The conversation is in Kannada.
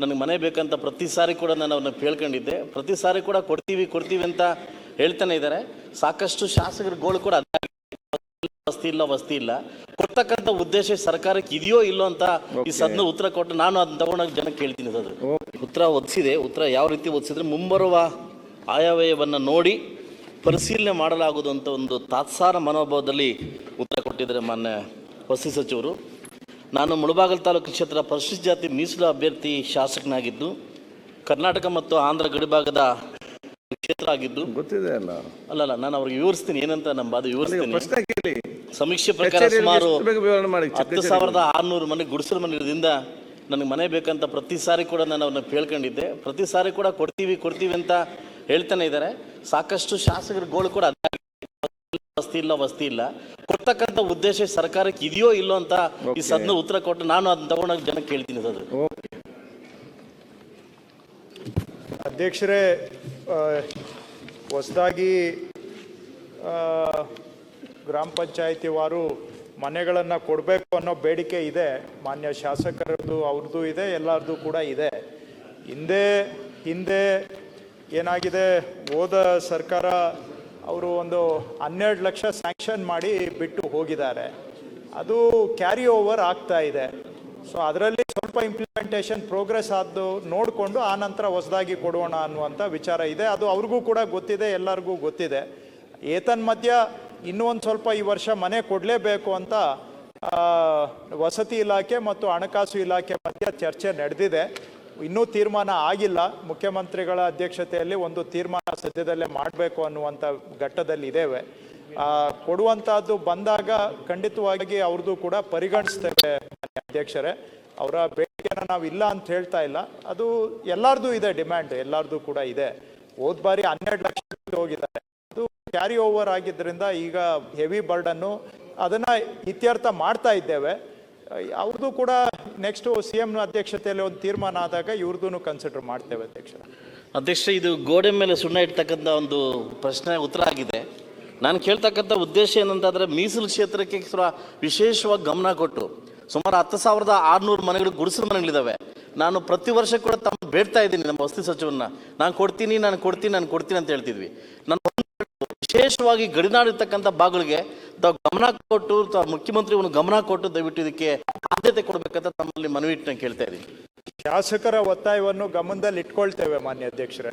ನನಗೆ ಮನೆ ಬೇಕಂತ ಪ್ರತಿ ಸಾರಿ ಕೂಡ ನಾನು ಅವ್ರನ್ನ ಕೇಳ್ಕೊಂಡಿದ್ದೆ ಪ್ರತಿ ಸಾರಿ ಕೂಡ ಕೊಡ್ತೀವಿ ಕೊಡ್ತೀವಿ ಅಂತ ಹೇಳ್ತಾನೆ ಇದ್ದಾರೆ ಸಾಕಷ್ಟು ಶಾಸಕರ ಗೋಳು ಕೂಡ ವಸ್ತಿ ಇಲ್ಲ ವಸ್ತಿ ಇಲ್ಲ. ಕೊಡ್ತಕ್ಕಂಥ ಉದ್ದೇಶ ಸರ್ಕಾರಕ್ಕೆ ಇದೆಯೋ ಇಲ್ಲೋ ಅಂತ ಈ ಸದ್ನ ಉತ್ತರ ಕೊಟ್ಟು ನಾನು ಅದನ್ನ ತಗೊಂಡೋಗಿ ಜನಕ್ಕೆ ಕೇಳ್ತೀನಿ ಸರ್. ಉತ್ತರ ಒದಿಸಿದೆ. ಉತ್ತರ ಯಾವ ರೀತಿ ಒದಿಸಿದ್ರೆ ಮುಂಬರುವ ಆಯವ್ಯಯವನ್ನು ನೋಡಿ ಪರಿಶೀಲನೆ ಮಾಡಲಾಗುವುದು ಅಂತ ಒಂದು ತಾತ್ಸಾರ ಮನೋಭಾವದಲ್ಲಿ ಉತ್ತರ ಕೊಟ್ಟಿದ್ದಾರೆ ಮಾನ್ಯ ವಸತಿ ಸಚಿವರು. ನಾನು ಮುಳಬಾಗಲ್ ತಾಲೂಕು ಕ್ಷೇತ್ರ ಪರಿಶಿಷ್ಟ ಜಾತಿ ಮೀಸಲು ಅಭ್ಯರ್ಥಿ ಶಾಸಕನಾಗಿದ್ದು ಕರ್ನಾಟಕ ಮತ್ತು ಆಂಧ್ರ ಗಡಿಭಾಗದ ಕ್ಷೇತ್ರ ಆಗಿದ್ದು. ಗೊತ್ತಿದೆ ಅಲ್ಲ. ಅಲ್ಲ ಅಲ್ಲ ನಾನು ಅವ್ರಿಗೆ ವಿವರಿಸ್ತೀನಿ ಏನಂತ ನಮ್ಮ ಬಾಧೆ ವಿವರಿಸ್ತೀನಿ. ಸಮೀಕ್ಷೆ ಪ್ರಕಾರ ಸುಮಾರು ಹತ್ತು ಸಾವಿರದ ಆರುನೂರು ಮನೆ ಗುಡಿಸಲು ಮನೆಯಿಂದ ನನಗೆ ಮನೆ ಬೇಕಂತ ಪ್ರತಿ ಸಾರಿ ಕೂಡ ನಾನು ಅವ್ರನ್ನ ಕೇಳ್ಕೊಂಡಿದ್ದೆ. ಪ್ರತಿ ಸಾರಿ ಕೂಡ ಕೊಡ್ತೀವಿ ಕೊಡ್ತೀವಿ ಅಂತ ಹೇಳ್ತಾನೆ ಇದ್ದಾರೆ. ಸಾಕಷ್ಟು ಶಾಸಕರ ಗೋಳು ಕೂಡ ಅದೇ. ವಸ್ತಿ ಇಲ್ಲ ವಸ್ತಿ ಇಲ್ಲ. ಕೊಡ್ತಕ್ಕಂಥ ಉದ್ದೇಶ ಸರ್ಕಾರಕ್ಕೆ ಇದೆಯೋ ಇಲ್ಲೋ ಅಂತ ಈ ಸದನ ಉತ್ತರ ಕೊಟ್ಟು ನಾನು ಅದನ್ನ ತಗೊಂಡೋಗಿ ಜನಕ್ಕೆ ಕೇಳ್ತೀನಿ ಸರ್. ಓಕೆ ಅಧ್ಯಕ್ಷರೇ ಹೊಸದಾಗಿ ಗ್ರಾಮ ಪಂಚಾಯತಿ ವಾರು ಮನೆಗಳನ್ನು ಕೊಡಬೇಕು ಅನ್ನೋ ಬೇಡಿಕೆ ಇದೆ. ಮಾನ್ಯ ಶಾಸಕರದ್ದು ಅವ್ರದ್ದು ಇದೆ ಎಲ್ಲರದ್ದು ಕೂಡ ಇದೆ. ಹಿಂದೆ ಹಿಂದೆ ಏನಾಗಿದೆ ಹೋದ ಸರ್ಕಾರ ಅವರು ಒಂದು ಹನ್ನೆರಡು ಲಕ್ಷ ಸ್ಯಾಂಕ್ಷನ್ ಮಾಡಿ ಬಿಟ್ಟು ಹೋಗಿದ್ದಾರೆ. ಅದು ಕ್ಯಾರಿ ಓವರ್ ಆಗ್ತಾ ಇದೆ. ಸೊ ಅದರಲ್ಲಿ ಸ್ವಲ್ಪ ಇಂಪ್ಲಿಮೆಂಟೇಷನ್ ಪ್ರೋಗ್ರೆಸ್ ಆದ್ದು ನೋಡಿಕೊಂಡು ಆ ನಂತರ ಹೊಸದಾಗಿ ಕೊಡೋಣ ಅನ್ನುವಂಥ ವಿಚಾರ ಇದೆ. ಅದು ಅವ್ರಿಗೂ ಕೂಡ ಗೊತ್ತಿದೆ, ಎಲ್ಲರಿಗೂ ಗೊತ್ತಿದೆ. ಏತನ್ಮಧ್ಯ ಇನ್ನೂ ಒಂದು ಸ್ವಲ್ಪ ಈ ವರ್ಷ ಮನೆ ಕೊಡಲೇಬೇಕು ಅಂತ ವಸತಿ ಇಲಾಖೆ ಮತ್ತು ಹಣಕಾಸು ಇಲಾಖೆ ಮಧ್ಯ ಚರ್ಚೆ ನಡೆದಿದೆ. ಇನ್ನೂ ತೀರ್ಮಾನ ಆಗಿಲ್ಲ. ಮುಖ್ಯಮಂತ್ರಿಗಳ ಅಧ್ಯಕ್ಷತೆಯಲ್ಲಿ ಒಂದು ತೀರ್ಮಾನ ಸದ್ಯದಲ್ಲೇ ಮಾಡಬೇಕು ಅನ್ನುವಂಥ ಘಟ್ಟದಲ್ಲಿ ಇದ್ದೇವೆ. ಕೊಡುವಂತಹದ್ದು ಬಂದಾಗ ಖಂಡಿತವಾಗಿ ಅವ್ರದ್ದು ಕೂಡ ಪರಿಗಣಿಸ್ತೇವೆ ಅಧ್ಯಕ್ಷರೇ. ಅವರ ಬೇಡಿಕೆನ ನಾವು ಇಲ್ಲ ಅಂತ ಹೇಳ್ತಾ ಇಲ್ಲ. ಅದು ಎಲ್ಲಾರ್ದು ಇದೆ ಡಿಮ್ಯಾಂಡ್, ಎಲ್ಲಾರ್ದು ಕೂಡ ಇದೆ. ಹೋದ್ ಬಾರಿ ಹನ್ನೆರಡು ಲಕ್ಷ ಹೋಗಿದ್ದಾರೆ. ಅದು ಕ್ಯಾರಿ ಓವರ್ ಆಗಿದ್ದರಿಂದ ಈಗ ಹೆವಿ ಬರ್ಡನ್ನು ಅದನ್ನು ಇತ್ಯರ್ಥ ಮಾಡ್ತಾ ಇದ್ದೇವೆ. ಅವ್ರದ್ದು ಕೂಡ ನೆಕ್ಸ್ಟ್ ಸಿ ಎಂ ಅಧ್ಯಕ್ಷತೆಯಲ್ಲಿ ಒಂದು ತೀರ್ಮಾನ ಆದಾಗ ಇವ್ರದ್ದು ಕನ್ಸಿಡರ್ ಮಾಡ್ತೇವೆ ಅಧ್ಯಕ್ಷ. ಅಧ್ಯಕ್ಷ, ಇದು ಗೋಡೆ ಮೇಲೆ ಸುಣ್ಣ ಇಡ್ತಕ್ಕಂಥ ಒಂದು ಪ್ರಶ್ನೆ ಉತ್ತರ ಆಗಿದೆ. ನಾನು ಕೇಳ್ತಕ್ಕಂಥ ಉದ್ದೇಶ ಏನಂತಂದರೆ ಮೀಸಲು ಕ್ಷೇತ್ರಕ್ಕೆ ಸ್ವಲ್ಪ ವಿಶೇಷವಾಗಿ ಗಮನ ಕೊಟ್ಟು, ಸುಮಾರು ಹತ್ತು ಸಾವಿರದ ಆರುನೂರು ಮನೆಗಳು ಗುಡಿಸಲು ಮನೆಗಳಿದ್ದಾವೆ ನಾನು ಪ್ರತಿ ವರ್ಷ ಕೂಡ ತಮ್ಮ ಬೇಡ್ತಾ ಇದ್ದೀನಿ ನಮ್ಮ ವಸತಿ ಸಚಿವನ್ನ. ನಾನು ಕೊಡ್ತೀನಿ ನಾನು ಕೊಡ್ತೀನಿ ನಾನು ಕೊಡ್ತೀನಿ ಅಂತ ಹೇಳ್ತಿದ್ವಿ. ನಾನು ವಿಶೇಷವಾಗಿ ಗಡಿನಾಡಿರ್ತಕ್ಕಂಥ ಭಾಗಗಳಿಗೆ ತಾವು ಗಮನ ಕೊಟ್ಟು ತಾವು ಮುಖ್ಯಮಂತ್ರಿ ಗಮನ ಕೊಟ್ಟು ದಯವಿಟ್ಟು ಇದಕ್ಕೆ ಆದ್ಯತೆ ಕೊಡಬೇಕಂತ ತಮ್ಮಲ್ಲಿ ಮನವಿ ಇಟ್ಟು ಕೇಳ್ತಾ ಇದ್ದೀನಿ. ಶಾಸಕರ ಒತ್ತಾಯವನ್ನು ಗಮನದಲ್ಲಿ ಇಟ್ಕೊಳ್ತೇವೆ ಮಾನ್ಯ ಅಧ್ಯಕ್ಷರೇ.